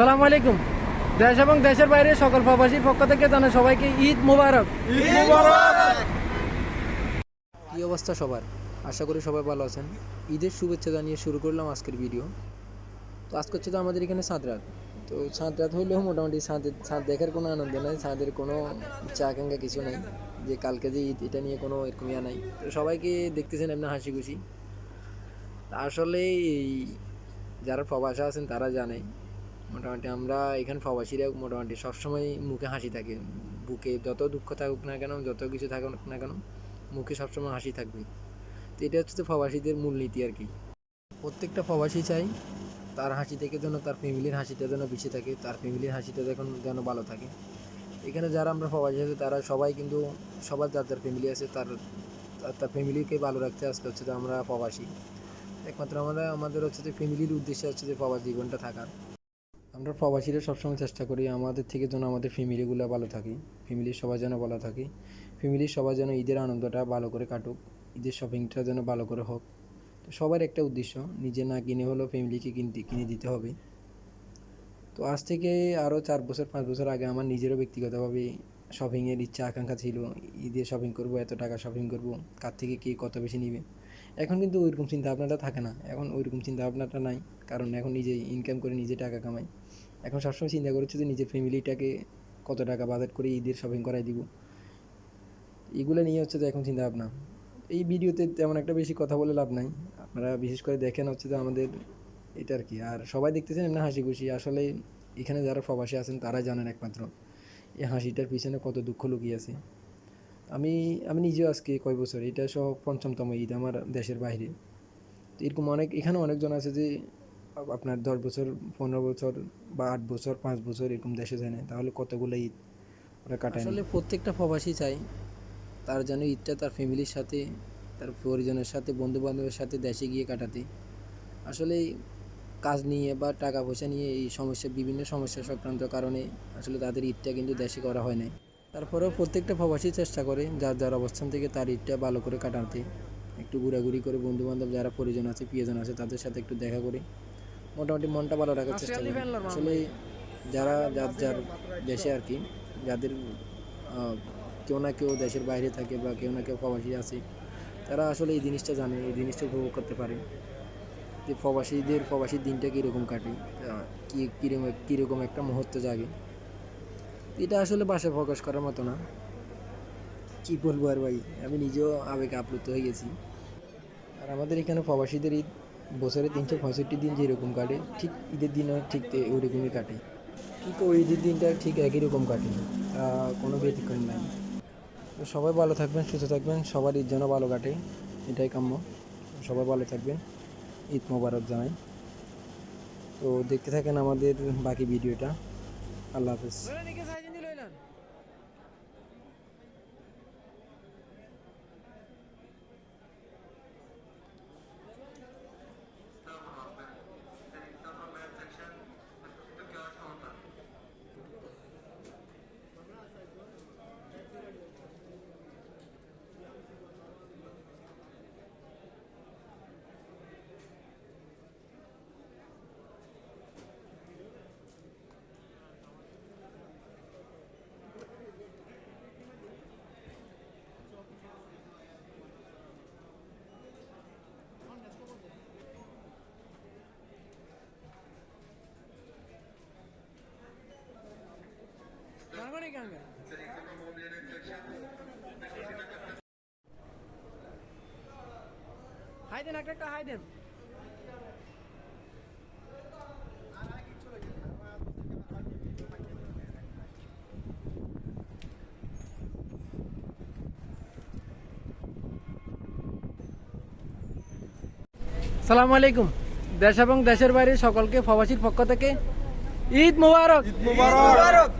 সালাম আলাইকুম। দেশ এবং দেশের বাইরে সকল প্রবাসীর পক্ষ থেকে জানাই সবাইকে ঈদ মোবারক। কি অবস্থা সবার? আশা করি সবাই ভালো আছেন। ঈদের শুভেচ্ছা জানিয়ে শুরু করলাম আজকের ভিডিও। তো আজকে হচ্ছে তো আমাদের এখানে সাঁত রাত। তো সাঁত রাত হইলেও মোটামুটি সাঁতের সাঁত দেখার কোনো আনন্দ নাই সাঁতের কোনো ইচ্ছা আকাঙ্ক্ষা কিছু নাই যে কালকে যে ঈদ এটা নিয়ে কোনো এরকম ইয়া নাই। তো সবাইকে দেখতেছেন এমনি হাসি খুশি। আসলে এই যারা প্রবাসা আছেন তারা জানে মোটামুটি আমরা এখানে প্রবাসীরা মোটামুটি সবসময় মুখে হাসি থাকে। বুকে যত দুঃখ থাকুক না কেন, যত কিছু থাকুক না কেন, মুখে সবসময় হাসি থাকবে। তো এটা হচ্ছে তো প্রবাসীদের মূলনীতি আর কি। প্রত্যেকটা প্রবাসী চাই তার হাসি থেকে যেন তার ফ্যামিলির হাসিটা যেন বেঁচে থাকে, তার ফ্যামিলির হাসিটা যখন যেন ভালো থাকে। এখানে যারা আমরা প্রবাসী আছে, তারা সবাই কিন্তু সবার যার যার ফ্যামিলি আছে, তার, তার- তার ফ্যামিলিকে ভালো রাখতে আজকে হচ্ছে তো আমরা প্রবাসী। একমাত্র আমরা, আমাদের হচ্ছে যে ফ্যামিলির উদ্দেশ্যে হচ্ছে যে প্রবাস জীবনটা থাকার। আমরা প্রবাসীরা সবসময় চেষ্টা করি আমাদের থেকে যেন আমাদের ফ্যামিলিগুলো ভালো থাকে, ফ্যামিলির সবাই যেন ভালো থাকে, ফ্যামিলির সবাই যেন ঈদের আনন্দটা ভালো করে কাটুক, ঈদের শপিংটা যেন ভালো করে হোক। তো সবার একটা উদ্দেশ্য, নিজে না কিনে হলেও ফ্যামিলিকে কিনতে, কিনে দিতে হবে। তো আজ থেকে আরও চার বছর, পাঁচ বছর আগে আমার নিজেরও ব্যক্তিগতভাবে শপিংয়ের ইচ্ছা, আকাঙ্ক্ষা ছিল, ঈদে শপিং করব, এত টাকা শপিং করব, কার থেকে কে কত বেশি নিবে? এখন কিন্তু ওইরকম চিন্তা ভাবনাটা থাকে না। এখন ওইরকম চিন্তা ভাবনাটা নাই, কারণ এখন নিজে ইনকাম করে নিজে টাকা কামাই। এখন সবসময় চিন্তা করছে যে নিজের ফ্যামিলিটাকে কত টাকা বাজেট করে ঈদের শপিং করাই দিব? এগুলো নিয়ে হচ্ছে যে এখন চিন্তা ভাবনা। এই ভিডিওতে তেমন একটা বেশি কথা বলে লাভ নাই। আপনারা বিশেষ করে দেখেন হচ্ছে যে আমাদের এটা আর কি। আর সবাই দেখতেছেন এমনি হাসি খুশি আসলে এখানে যারা প্রবাসী আছেন, তারাই জানেন একমাত্র এই হাসিটার পিছনে কত দুঃখ লুকিয়ে আছে। আমি আমি নিজেও আজকে কয় বছর, এটা সহ পঞ্চমতম ঈদ আমার দেশের বাইরে। এরকম অনেক, এখানে অনেকজন আছে যে আপনার দশ বছর, পনেরো বছর বা আট বছর, পাঁচ বছর এরকম দেশে যায় না, তাহলে কতগুলো ঈদ ওরা কাটায় আসলে প্রত্যেকটা প্রবাসী চাই তার যেন ঈদটা তার ফ্যামিলির সাথে, তার পরিজনের সাথে বন্ধু বান্ধবের সাথে দেশে গিয়ে কাটাতে। আসলে কাজ নিয়ে বা টাকা পয়সা নিয়ে এই সমস্যা, বিভিন্ন সমস্যা সংক্রান্ত কারণে আসলে তাদের ঈদটা কিন্তু দেশে করা হয় নাই। তারপরেও প্রত্যেকটা প্রবাসী চেষ্টা করে, যার যার অবস্থান থেকে তার ঈদটা ভালো করে কাটাতে। একটু ঘোরাঘুরি করে বন্ধু বান্ধব যারা পরিজন আছে, প্রিয়জন আছে, তাদের সাথে একটু দেখা করে। মোটামুটি মনটা ভালো রাখার চেষ্টা করি। আসলে যারা যার যার দেশে আর কি যাদের কেউ না কেউ দেশের বাইরে থাকে বা কেউ না কেউ প্রবাসী আছে তারা আসলে এই জিনিসটা জানে এই জিনিসটা উপভোগ করতে পারে। যে প্রবাসীদের প্রবাসীর দিনটা কীরকম কাটে কী কীরকম কীরকম একটা মুহূর্ত জাগে। এটা আসলে বাসায় প্রকাশ করার মতো না। কী বলব আর ভাই আমি নিজেও আবেগে আপ্লুত হয়ে গেছি। আর আমাদের এখানে প্রবাসীদের ঈদ বছরে তিনশো পঁয়ষট্টি দিন যেরকম কাটে, ঠিক ঈদের দিনও ঠিক তে- ওইরকমই কাটে। ঠিক ওই ঈদের দিনটা ঠিক একই রকম কাটে কোনো ব্যতিক্রম নাই। তো সবাই ভালো থাকবেন, সুস্থ থাকবেন সবার ঈদ যেন ভালো কাটে, এটাই কাম্য। সবাই ভালো থাকবেন, ঈদ মোবারক জানাই। তো দেখতে থাকেন আমাদের বাকি ভিডিওটা। আল্লাহ হাফেজ। হাই দেন একটা একটা হাই দেন। সালামু আলাইকুম। দেশ এবং দেশের বাইরে সকলকে প্রবাসীর পক্ষ থেকে ঈদ মুবারক। মুবারক।